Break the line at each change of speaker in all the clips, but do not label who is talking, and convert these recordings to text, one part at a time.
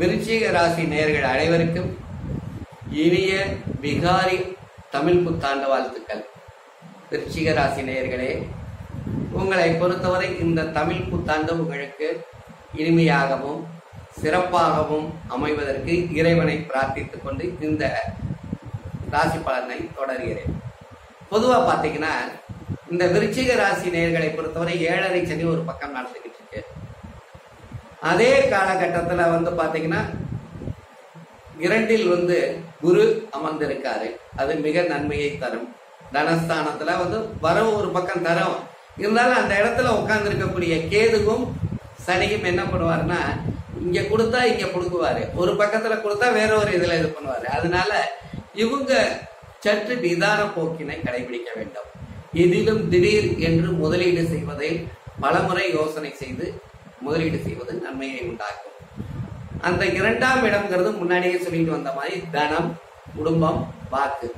விருச்சிக ராசி நேர்கள் அனைவருக்கும் இனிய விகாரி தமிழ் புத்தாண்டு வாழ்த்துக்கள். விருச்சிக ராசி நேயர்களே உங்களை பொறுத்தவரை இந்த தமிழ் புத்தாண்டு உங்களுக்கு இனிமையாகவும் சிறப்பாகவும் அமைவதற்கு இறைவனை பிரார்த்தித்துக் கொண்டு இந்த ராசி பலனை தொடர்கிறேன். பொதுவாக பார்த்தீங்கன்னா இந்த விருச்சிக ராசி நேர்களை பொறுத்தவரை ஏழரை சனி ஒரு பக்கம் நடந்துக்கிட்டு அதே காலகட்டத்தில் வந்து பார்த்தீங்கன்னா இரண்டில் வந்து குரு அமர்ந்திருக்காரு. அது மிக நன்மையை தரும். தனஸ்தானத்துல வந்து வரவு ஒரு பக்கம் தரும். இருந்தாலும் அந்த இடத்துல உட்கார்ந்து இருக்கக்கூடிய கேதுவும் சனியும் என்ன பண்ணுவாருன்னா இங்க கொடுத்தா இங்க கொடுக்குவாரு. ஒரு பக்கத்துல கொடுத்தா வேற ஒரு இதுல இது பண்ணுவாரு. அதனால இவங்க சற்று நிதான போக்கினை கடைபிடிக்க வேண்டும். எதிலும் திடீர் என்று முதலீடு செய்வதை பலமுறை யோசனை செய்து முதலீடு செய்வது நன்மையை உண்டாக்கும். அந்த இரண்டாம் இடம்ங்கிறது முன்னாடியே சொல்லிட்டு வந்த மாதிரி தனம் குடும்பம் வாக்கு.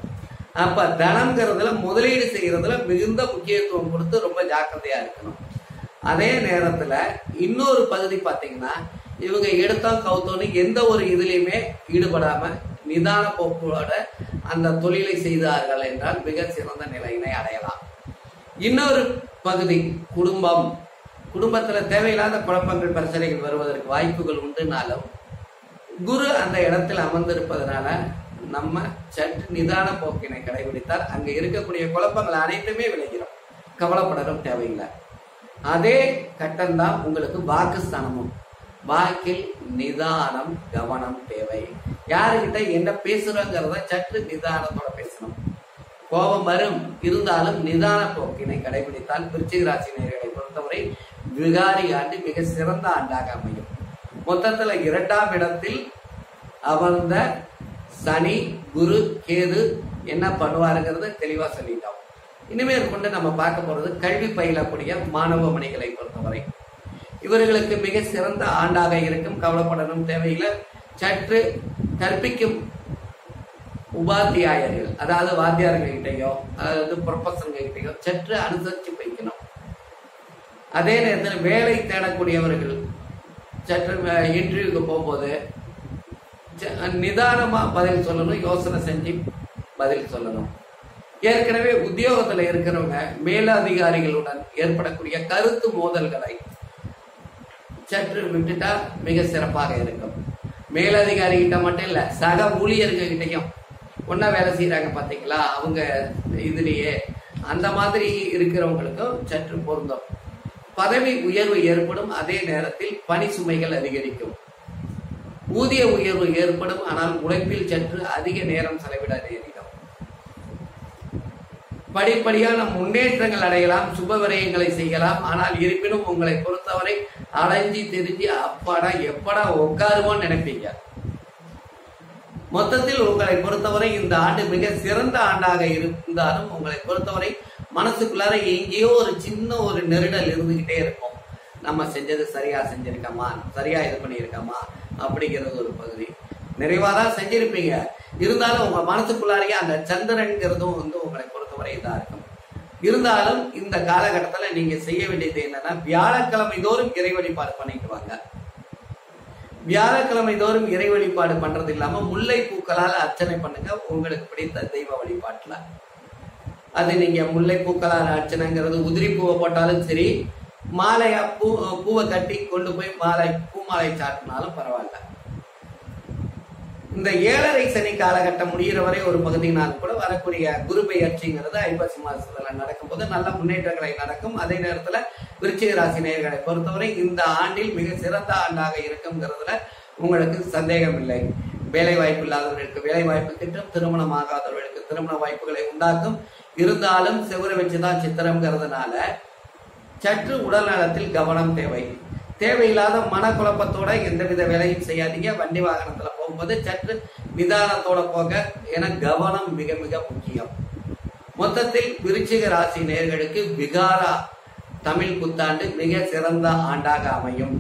அப்ப தனம்ங்கிறதுல முதலீடு செய்யறதுல மிகுந்த முக்கியத்துவம் கொடுத்து ரொம்ப ஜாக்கிரதையா இருக்கணும். அதே நேரத்துல இன்னொரு பகுதி பாத்தீங்கன்னா இவங்க எடுத்தோம் கவுத்தோன்னு எந்த ஒரு இதுலையுமே ஈடுபடாம நிதான போக்கோட அந்த தொழிலை செய்தார்கள் என்றால் மிக சிறந்த நிலையினை அடையலாம். இன்னொரு பகுதி குடும்பம். குடும்பத்துல தேவையில்லாத குழப்பங்கள் பிரச்சனைகள் வருவதற்கு வாய்ப்புகள் உண்டுனாலும் குரு அந்த இடத்தில் அமர்ந்திருப்பதனால நம்ம சற்று நிதான போக்கினை கடைபிடித்தால் அங்க இருக்கக்கூடிய குழப்பங்கள் அனைத்துமே விளைகிறோம். கவலைப்படவும் தேவையில்லை. அதே கட்டம்தான் உங்களுக்கு வாக்குஸ்தானமும். வாக்கில் நிதானம் கவனம் தேவை. யாருகிட்ட என்ன பேசுறோங்கிறத சற்று நிதானத்தோட பேசணும். கோபம் வரும். இருந்தாலும் நிதான போக்கினை கடைபிடித்தால் விருச்சிக ராசி நேர்களை பொறுத்தவரை விகாரி ஆண்டு மிக சிறந்த ஆண்டாக அமையும். மொத்தத்துல இரண்டாம் இடத்தில் அமர்ந்த சனி குரு கேது என்ன பண்ணுவாருங்கிறது தெளிவா சொல்லிட்டோம். இனிமேல் கொண்டு நம்ம பார்க்க போறது கல்வி பயிலக்கூடிய மாணவ மணிகளை பொறுத்தவரை. இவர்களுக்கு மிக சிறந்த ஆண்டாக இருக்கும் கவலைப்படணும் தேவையில்லை. சற்று கற்பிக்கும் உபாத்தியாயர்கள் அதாவது வாத்தியார்கள் கிட்டையோ அதாவது ப்ரொஃபஸர்கிட்டயோ சற்று அனுசரிச்சு அதே நேரத்தில் வேலை தேடக்கூடியவர்கள் சற்று இன்டர்வியூக்கு போகும்போது நிதானமாக பதில் சொல்லணும் யோசனை செஞ்சு பதில் சொல்லணும். ஏற்கனவே உத்தியோகத்தில் இருக்கிறவங்க மேலதிகாரிகளுடன் ஏற்படக்கூடிய கருத்து மோதல்களை சற்று விட்டுட்டா மிக சிறப்பாக இருக்கும். மேலதிகாரி கிட்ட மட்டும் இல்லை சக ஊழியர்கிட்டையும் ஒன்றா வேலை செய்கிறாங்க பார்த்தீங்களா அவங்க இதுலேயே அந்த மாதிரி இருக்கிறவங்களுக்கும் சற்று பொருந்தும். பதவி உயர்வு ஏற்படும் அதே நேரத்தில் பணி சுமைகள் அதிகரிக்கும். ஊதிய உயர்வு ஏற்படும் ஆனால் உழைப்பில் சற்று அதிக நேரம் செலவிட நேரிடும் படிப்படியான முன்னேற்றங்கள் அடையலாம் சுப விரயங்களை செய்யலாம் ஆனால் இருப்பினும் உங்களை பொறுத்தவரை அலைஞ்சி திரிஞ்சு அப்பாடா எப்படா உட்காருவோன்னு நினைப்பீங்க. மொத்தத்தில் உங்களை பொறுத்தவரை இந்த ஆண்டு மிக சிறந்த ஆண்டாக இருந்தாலும் உங்களை பொறுத்தவரை மனசுக்குள்ளார எங்கேயோ ஒரு சின்ன ஒரு நெருடல் இருந்துகிட்டே இருக்கும். நம்ம செஞ்சது சரியா செஞ்சிருக்கோமா? சரியா இது பண்ணியிருக்கோமா? அப்படிங்கிறது ஒரு பகுதி. நிறைவா தான் செஞ்சிருப்பீங்க. இருந்தாலும் உங்க மனசுக்குள்ளாரையே அந்த சந்திரன்கிறதும் வந்து உங்களை பொறுத்தவரை இதா இருக்கும். இருந்தாலும் இந்த காலகட்டத்துல நீங்க செய்ய வேண்டியது என்னன்னா வியாழக்கிழமை தோறும் இறை வழிபாடு பண்ணிட்டு வாங்க. வியாழக்கிழமை தோறும் இறை வழிபாடு பண்றது இல்லாம முல்லை பூக்களால் அர்ச்சனை பண்ணுங்க. உங்களுக்கு பிடித்த தெய்வ வழிபாட்டுல. அது நீங்க முல்லை பூக்களால் அர்ச்சனைங்கிறது உதிரி பூவை போட்டாலும் சரி மாலையா பூ பூவை கட்டி கொண்டு போய் மாலை பூ மாலை சாட்டினாலும் பரவாயில்ல. இந்த ஏழரை சனி காலகட்டம் முடிகிற வரை ஒரு பகுதியினால் கூட வரக்கூடிய குரு பெயர்ச்சிங்கிறது ஐப்பசி மாசத்துல நடக்கும்போது நல்ல முன்னேற்றங்களை நடக்கும். அதே நேரத்துல விருச்சிக ராசி நேர்களை பொறுத்தவரை இந்த ஆண்டில் மிக சிறந்த ஆண்டாக இருக்குங்கிறதுல உங்களுக்கு சந்தேகம் இல்லை. வேலை வாய்ப்பு இல்லாதவர்களுக்கு வேலை வாய்ப்பு கிட்டும் திருமணம் ஆகாதவர்களுக்கு திருமண வாய்ப்புகளை உண்டாக்கும். இருந்தாலும் செவ்வறு வச்சுதான் சித்திரம்ங்கிறதுனால சற்று உடல் நலத்தில் கவனம் தேவை. தேவையில்லாத மனக்குழப்பத்தோட எந்தவித வேலையும் செய்யாதீங்க. வண்டி வாகனத்துல போகும்போது சற்று நிதானத்தோட போக என கவனம் மிக மிக முக்கியம். மொத்தத்தில் விருச்சிக ராசி நேர்களுக்கு விகாரா தமிழ் புத்தாண்டு மிக சிறந்த ஆண்டாக அமையும்.